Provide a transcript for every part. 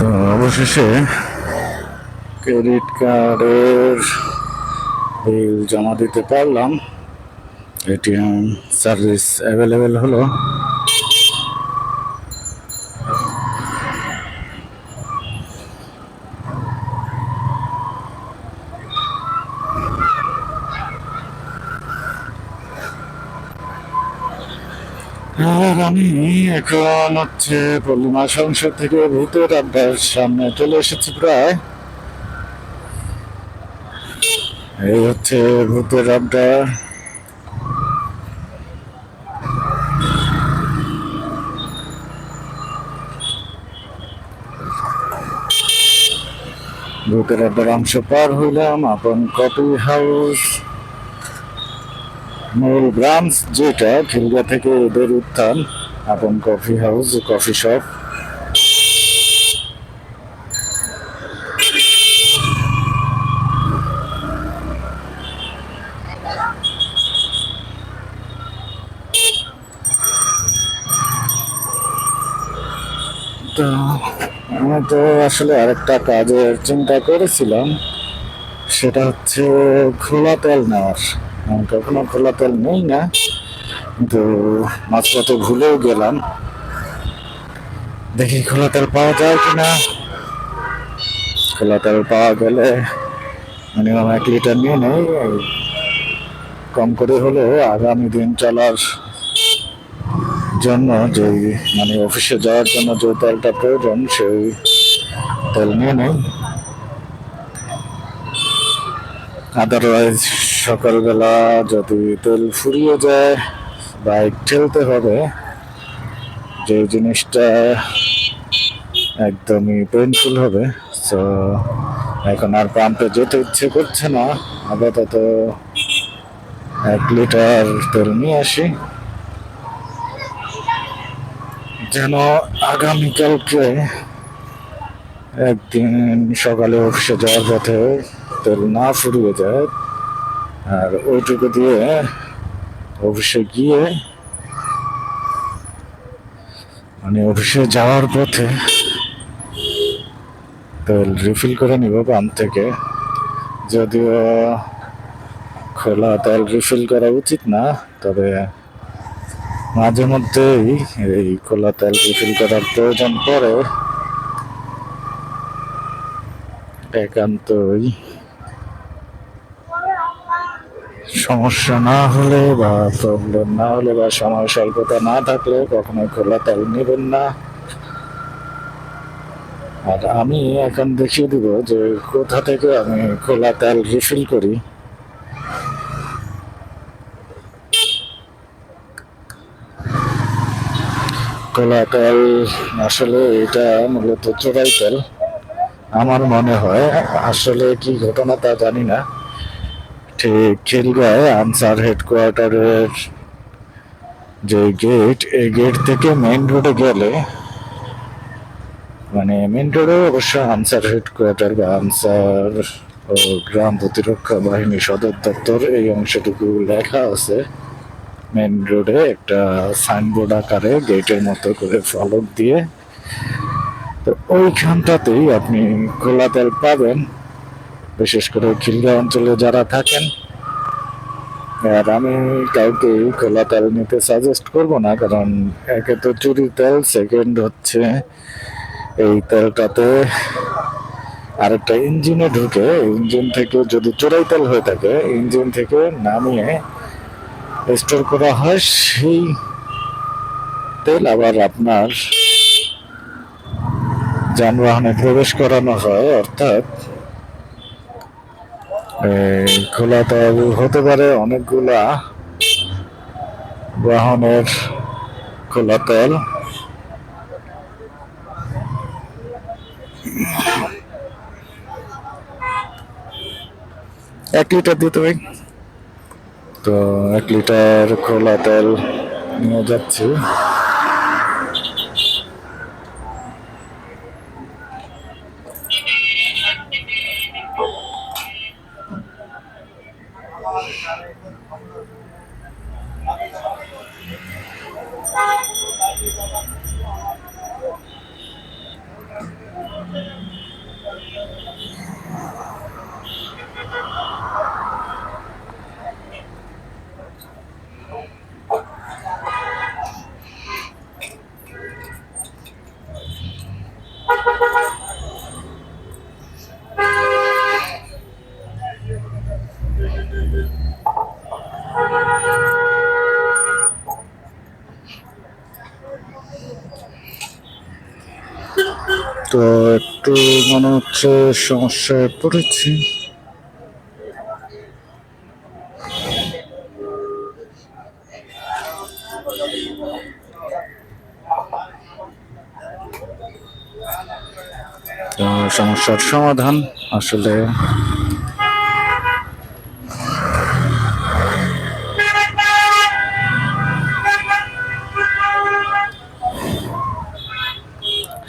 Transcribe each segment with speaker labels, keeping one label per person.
Speaker 1: তো অবশেষে ক্রেডিট কার্ডের বিল জমা দিতে পারলাম। এটিএম সার্ভিস অ্যাভেলেবেল হলো আর আমি এখন হচ্ছে পল্লিমা সংসদ থেকে ভূতের আড্ডার সামনে চলে এসেছি প্রায়। এই হচ্ছে ভূতের আড্ডা। ভূতের আড্ডার অংশ পার হইলাম, আপন কপি হাউস। মূল ব্রাঞ্চ যেটা খিলগা থেকে এদের উত্থান আপন কফি হাউস, কফি শপ। আমি তো আসলে আরেকটা কাজের চিন্তা করেছিলাম, সেটা হচ্ছে খোলা তেল নেওয়ার। কখনো খোলা তেল নেই না, কিন্তু মাঝপথে ভুলেও গেলাম। দেখি খোলা তেল পাওয়া যায় কিনা। খোলা তেল পাওয়া গেলে মিনিমাম এক লিটার নিয়ে নেই কম করে হলেও আগামী দিন চলার জন্য যে মানে অফিসে যাওয়ার জন্য যে তেলটা প্রয়োজন, সেই তেল নিয়ে নেই। আদারওয়াইজ সকালবেলা যদি তেল ফুরিয়ে যায় বাইক ঠেলতে হবে, যে জিনিসটা একদমই পেইনফুল হবে তো এখন আর পাম্পে যেতে ইচ্ছে করছে না। আপাতত এক লিটার তেল নিয়ে আসি। যেন আগামীকালকে একদিন সকালে অফিসে যাওয়ার পথে তেল না ফুরিয়ে যায় আর ওইটুকু দিয়ে অফিসে গিয়ে মানে অফিসে যাওয়ার পথে তেল রিফিল করে নিব পাম্প থেকে। যদিও খোলা তেল রিফিল করা উচিত না, তবে মাঝে মধ্যেই এই খোলা তেল রিফিল করার প্রয়োজন পড়ে। একান্তই সমস্যা না হলে বা প্রবলেম না হলে বা সময় স্বল্পতা না থাকলে কখনো খোলা তেল নেবেন না। আর আমি এখন দেখিয়ে দিব যে কোথা থেকে আমি খোলা তেল রিফিল করি। খোলা তেল আসলে এটা মূলত চোরাই তেল। আমার মনে হয় আসলে কি ঘটনা তা জানি না। ঠিক খিলগায় আনসার হেডকোয়ার্টারের যে গেট এই গেট থেকে মেইন রোডে গেলে মানে মেইন রোডে অবশ্য আনসার হেডকোয়ার্টার বা আনসার ও গ্রাম প্রতিরক্ষা বাহিনী সদর দপ্তর এই অংশটুকু লেখা আছে। মেইন রোডে একটা সাইনবোর্ড আকারে গেটের মতো করে ফলক দিয়ে, তো ওইখানটাতেই আপনি খোলা তেল পাবেন। বিশেষ করে খিলগা অঞ্চলে যারা থাকেন, আর আমি কাউকে খোলা তেল নিতে সাজেস্ট করব না, কারণ একে তো চুরি তেল সেকেন্ড হচ্ছে এই তেলটাতে আরেকটা ইঞ্জিনে ঢুকে ইঞ্জিন থেকে যদি চোরাই তেল হয়ে থাকে ইঞ্জিন থেকে নামিয়ে স্টোর করা হয়, সেই তেল আবার আপনার যানবাহনে প্রবেশ করানো হয়, অর্থাৎ খোলা তেল হতে পারে অনেকগুলা বাহনের খোলা তেল। এক লিটার দিতে ভাই তো এক লিটার খোলা তেল নিয়ে যাচ্ছি। father's brother. তো একটু মনে হচ্ছে সমস্যায় পড়েছি। সমস্যার সমাধান আসলে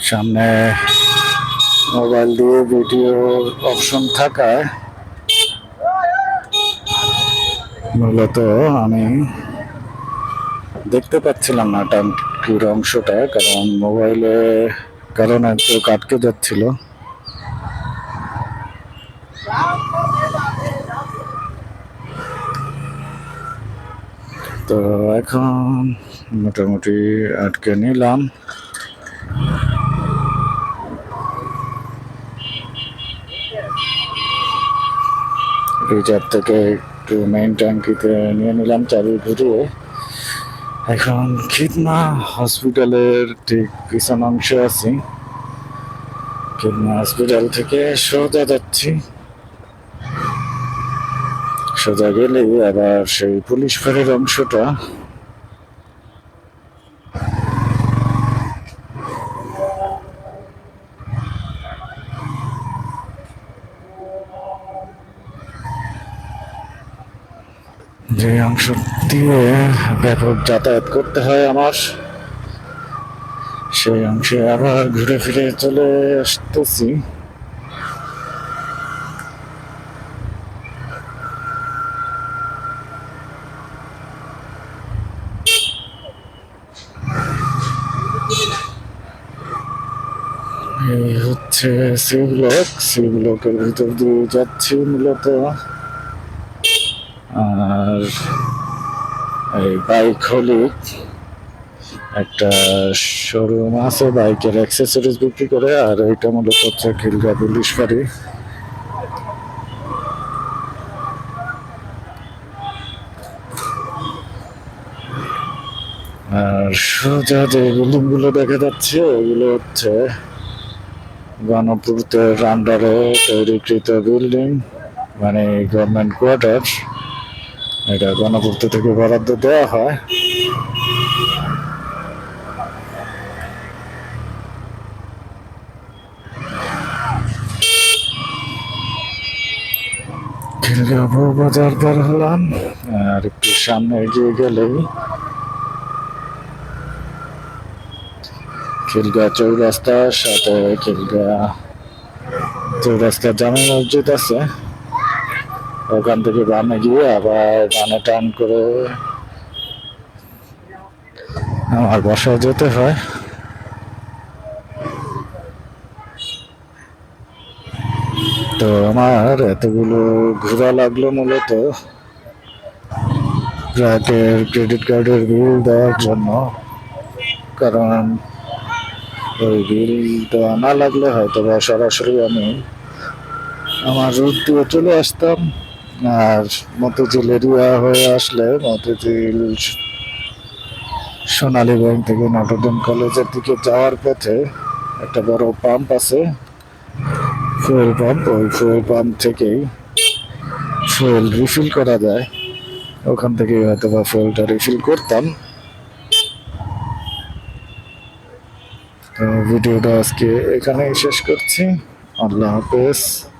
Speaker 1: সামনে মোবাইল দিয়ে ভিডিও অপশন থাকায় মূলত আমি দেখতে পাচ্ছিলাম না টাঙ্কির অংশটা, কারণ মোবাইলে কারণ একটু কাটকে যাচ্ছিল। তো এখন মোটামুটি আটকে নিলাম। রিজার্ভ থেকে একটু মেইন ট্যাঙ্কিতে নিয়ে নিলাম চাবি ঘুরিয়ে এখন খিদমা হসপিটালের ঠিক পিছন অংশে আছি। খিদমা হসপিটাল থেকে সোজা যাচ্ছি। সোজা গেলে আবার সেই পুলিশ ফাঁড়ির অংশটা। যে অংশ দিয়ে ব্যাপক যাতায়াত করতে হয় আমার, সেই অংশে আবার ঘুরে ফিরে চলে আসতেছি। এই হচ্ছে সি ব্লক সি ব্লকের ভিতর দিয়ে যাচ্ছি মূলত। আর এই বাইক হলি একটা শোরুম আছে, বাইকের অ্যাক্সেসরিজ বিক্রি করে, আর এটা মূলত হচ্ছে খিলগা পুলিশ বাড়ি আর সোজা যে বিল্ডিংগুলো দেখা যাচ্ছে ওগুলো হচ্ছে গণপূর্তের আন্ডারে তৈরিকৃত বিল্ডিং মানে গভর্নমেন্ট কোয়ার্টার এটা গণপূর্ত থেকে বরাদ্দ দেওয়া হয়। খিলগাঁও বাজার পার হলাম। আর একটু সামনে এগিয়ে গেলেই খিলগা চৌরাস্তার সাথে খিলগা চৌরাস্তা জামা মসজিদ আছে। ওখান থেকে বামে গিয়ে আবার ডানে টান করে আমার বাসায় যেতে হয়। তো আমার এতগুলো ঘোরা লাগল মূলত গ্রাহকের ক্রেডিট কার্ডের বিল দেওয়ার জন্য। কারণ ওই বিল বিলটা না লাগলে হয়তো বা সরাসরি আমি আমার রুট দিয়ে চলে আসতাম। আর মতিঝিল এরিয়া হয়ে আসলে মতিঝিল সোনালী ব্যাংক থেকে নটরডেম কলেজের দিকে যাওয়ার পথে একটা বড় পাম্প আছে, ফুয়েল পাম্প। ওই ফুয়েল পাম্প থেকেই ফুয়েল রিফিল করা যায়। ওখান থেকে হয়তো বা ফুয়েলটা রিফিল করতাম। তো ভিডিওটা আজকে এখানেই শেষ করছি। আল্লাহ হাফেজ।